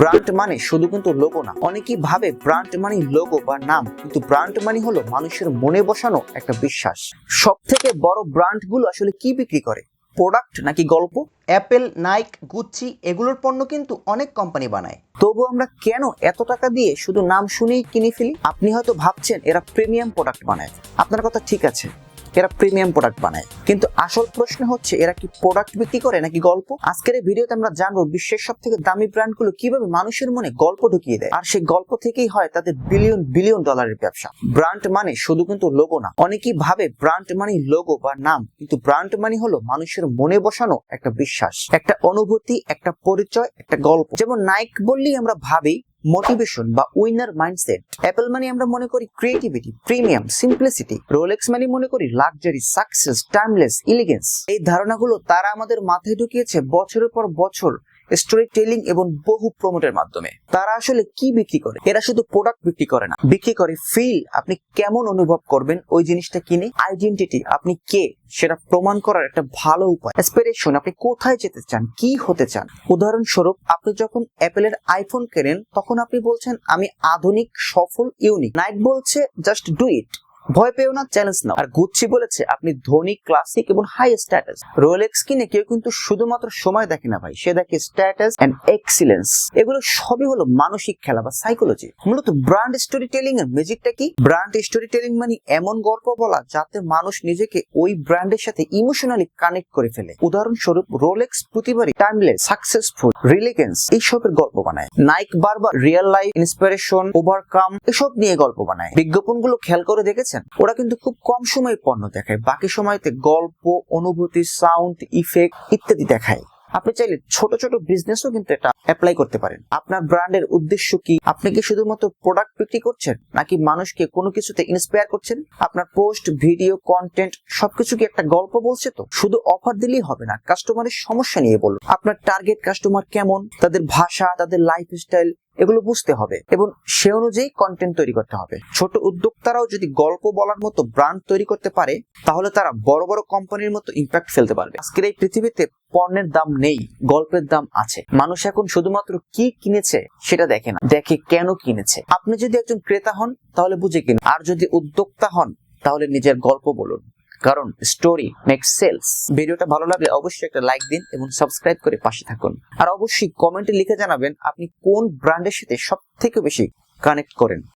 Brand মানে শুধু কিন্তু লোগো না। অনেকেই ভাবে ব্র্যান্ড মানে লোগো বা নাম, কিন্তু ব্র্যান্ড মানে হলো মানুষের মনে বসানো একটা বিশ্বাস। সব থেকে বড় ব্র্যান্ডগুলো আসলে কি বিক্রি করে? প্রোডাক্ট নাকি গল্প? অ্যাপেল নাইক গুচ্ছি এগুলোর পণ্য কিন্তু অনেক কোম্পানি বানায়। তবু আমরা কেন এত টাকা দিয়ে শুধু নাম শুনেই কিনে ফেলি? আপনি হয়তো ভাবছেন এরা প্রিমিয়াম প্রোডাক্ট বানায়। আপনার কথা ঠিক আছে। এরা প্রিমিয়াম প্রোডাক্ট বানায়। কিন্তু আসল প্রশ্ন হচ্ছে, এরা কি প্রোডাক্ট বিক্রি করে নাকি গল্প? আজকের এই ভিডিওতে আমরা জানব বিশ্বের সব থেকে দামি ব্র্যান্ডগুলো কীভাবে মানুষের মনে গল্প ঢুকিয়ে দেয়। আর সেই গল্প থেকেই হয় তাদের বিলিয়ন বিলিয়ন ডলারের ব্যবসা। ব্র্যান্ড মানে শুধু কিন্তু লোগো না। অনেকেই ভাবে ব্র্যান্ড মানে লোগো বা নাম, কিন্তু ব্র্যান্ড মানে হলো মানুষের মনে বসানো একটা বিশ্বাস, একটা অনুভূতি, একটা পরিচয়, একটা গল্প। যেমন নাইক বললেই আমরা ভাবি মোটিভেশন বা উইনার মাইন্ডসেট অ্যাপেল মানে আমরা মনে করি ক্রিয়েটিভিটি প্রিমিয়াম সিম্পলিসিটি রোলেক্স মানে মনে করি লাক্সারি সাকসেস টাইমলেস ইলিগেন্স এই ধারণাগুলো তারা আমাদের মাথায় ঢুকিয়েছে বছরের পর বছর। স্টোরি টেলিং এবং বহু প্রমোটের মাধ্যমে। তারা আসলে কি বিক্রি করে? এরা শুধু প্রোডাক্ট বিক্রি করে না। বিক্রি করে ফিল আপনি কেমন অনুভব করবেন, ওই জিনিসটা কিনে আইডেন্টিটি আপনি কে? সেটা প্রমাণ করার একটা ভালো উপায়। অ্যাসপিরেশন আপনি কোথায় যেতে চান? কি হতে চান? উদাহরণস্বরূপ, আপনি যখন অ্যাপেলের আইফোন কেনেন, তখন আপনি বলছেন, আমি আধুনিক, সফল ইউনিক নাইট বলছে জাস্ট ডু ইট ভয় পেও না চ্যালেঞ্জ নাও। আর গুচ্ছি বলেছে, আপনি ধনী ক্লাসিক এবং হাই স্ট্যাটাস রোলেক্স কিনে কেউ কিন্তু শুধুমাত্র সময় দেখে না ভাই, সে দেখে স্ট্যাটাস এন্ড এক্সিলেন্স এগুলো সবই হলো মানসিক খেলা বা সাইকোলজি মূলত ব্র্যান্ড স্টোরি টেলিং এর ম্যাজিকটা কি? ব্র্যান্ড স্টোরি টেলিং মানে এমন গল্প বলা যাতে মানুষ নিজেকে ওই ব্র্যান্ডের সাথে ইমোশনালি কানেক্ট করে ফেলে। উদাহরণস্বরূপ রোলেক্স প্রতিবারই টাইমলেস সাকসেসফুল রিলিগেন্স এইসবের গল্প বানায়। নাইক বারবার রিয়েল লাইফ ইন্সপিরেশন ওভারকাম এসব নিয়ে গল্প বানায়। বিজ্ঞাপনগুলো খেয়াল করে দেখেছেন? ওরা কিন্তু খুব কম সময়ে পণ্য দেখায়। বাকি সময়তে গল্প, অনুভূতি সাউন্ড ইফেক্ট ইত্যাদি দেখায়। আপনি চাইলে ছোট ছোট বিজনেসও কিন্তু এটা অ্যাপ্লাই করতে পারেন। আপনার ব্র্যান্ডের উদ্দেশ্য কি? আপনি কি শুধুমাত্র প্রোডাক্ট বিক্রি করছেন, নাকি মানুষকে কোনো কিছুতে ইন্সপায়ার করছেন? আপনার পোস্ট ভিডিও কন্টেন্ট সবকিছু কি একটা গল্প বলছে তো? শুধু অফার দিলেই হবে না কাস্টমারের সমস্যা নিয়ে বলুন। আপনার টার্গেট কাস্টমার কেমন? তাদের ভাষা, তাদের লাইফ স্টাইল এগুলো বুঝতে হবে এবং সে অনুযায়ী কন্টেন্ট তৈরি করতে হবে। ছোট উদ্যোক্তারাও যদি গল্প বলার মতো ব্র্যান্ড তৈরি করতে পারে, তাহলে তারা বড় বড় কোম্পানির মতো ইম্প্যাক্ট ফেলতে পারবে। আজকের এই পৃথিবীতে পণ্যের দাম নেই, গল্পের দাম আছে। মানুষ এখন শুধুমাত্র কি কিনেছে সেটা দেখে না, দেখে কেন কিনেছে। আপনি যদি একজন ক্রেতা হন, তাহলে বুঝে কিনুন। আর যদি উদ্যোক্তা হন, তাহলে নিজের গল্প বলুন। কারণ স্টোরি মেক সেলস ভিডিওটা ভালো লাগলে অবশ্যই একটা লাইক দিন এবং সাবস্ক্রাইব করে পাশে থাকুন। আর অবশ্যই কমেন্টে লিখে জানাবেন আপনি কোন ব্র্যান্ডের সাথে সব থেকে বেশি কানেক্ট করেন।